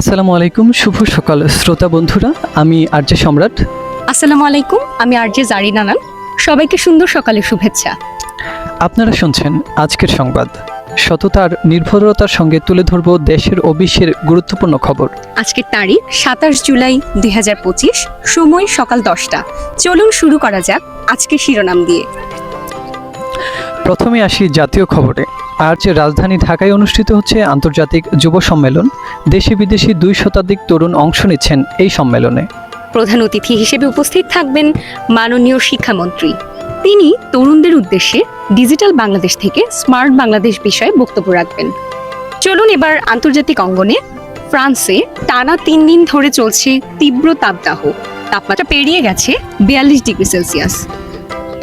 আসসালামু আলাইকুম শুভ সকাল। শ্রোতা বন্ধুরা আমি আর্য সম্রাট। আসসালামু আলাইকুম আমি আরজে জারি নানান। সবাইকে সুন্দর সকালের শুভেচ্ছা। আপনারা শুনছেন আজকের সংবাদ। সততার নির্ভরতার সঙ্গে তুলে ধরব দেশের ও বিশ্বের গুরুত্বপূর্ণ খবর। আজকের তারিখ সাতাশ জুলাই দুই হাজার পঁচিশ সময় সকাল দশটা। চলুন শুরু করা যাক আজকের শিরোনাম দিয়ে। প্রথমে আসি জাতীয় খবরে। আজ রাজধানী ঢাকায় অনুষ্ঠিত হচ্ছে আন্তর্জাতিক যুব সম্মেলন। দেশি বিদেশি দুই শতাধিক তরুণ অংশ নিচ্ছেন এই সম্মেলনে। প্রধান অতিথি হিসেবে উপস্থিত থাকবেন মাননীয় শিক্ষামন্ত্রী। তিনি তরুণদের উদ্দেশ্যে ডিজিটাল বাংলাদেশ থেকে স্মার্ট বাংলাদেশ বিষয়ে বক্তব্য রাখবেন। চলুন এবার আন্তর্জাতিক অঙ্গনে, ফ্রান্সে টানা তিন দিন ধরে চলছে তীব্র তাপদাহ। তাপমাত্রা পেরিয়ে গেছে বিয়াল্লিশ ডিগ্রি সেলসিয়াস।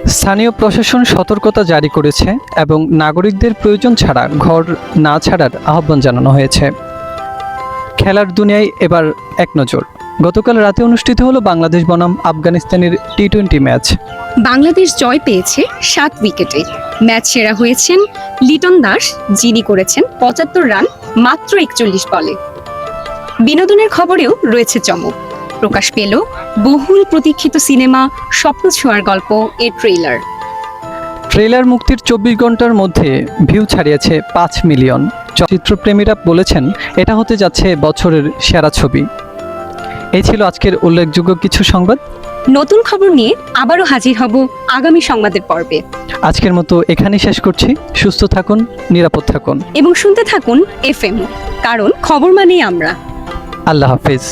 স্থানীয় প্রশাসন সতর্কতা জারি করেছে এবং নাগরিকদের প্রয়োজন ছাড়া ঘর না ছাড়ার আহ্বান জানানো হয়েছে। খেলার দুনিয়ায় এবার এক নজর। গতকাল রাতে অনুষ্ঠিত হলো বাংলাদেশ বনাম আফগানিস্তানের টি টোয়েন্টি ম্যাচ। বাংলাদেশ জয় পেয়েছে সাত উইকেটে। ম্যাচ সেরা হয়েছেন লিটন দাস, যিনি করেছেন পঁচাত্তর রান মাত্র একচল্লিশ বলে। বিনোদনের খবরেও রয়েছে চমক। প্রকাশ পেল বহুল প্রতীক্ষিত সিনেমা স্বপ্ন ছোঁয়ার গল্প এর ট্রেলার ট্রেলার মুক্তির চব্বিশ ঘণ্টার মধ্যে ভিউ ছাড়িয়েছে পাঁচ মিলিয়ন। চলচ্চিত্রপ্রেমীরা বলেছেন এটা হতে যাচ্ছে বছরের সেরা ছবি। এই ছিল আজকের উল্লেখযোগ্য কিছু সংবাদ। নতুন খবর নিয়ে আবারও হাজির হব আগামী সংবাদের পর্বে। আজকের মতো এখানেই শেষ করছি। সুস্থ থাকুন নিরাপদ থাকুন। এবং শুনতে থাকুন এফএম কারণ খবর মানেই আমরা। আল্লাহ হাফেজ।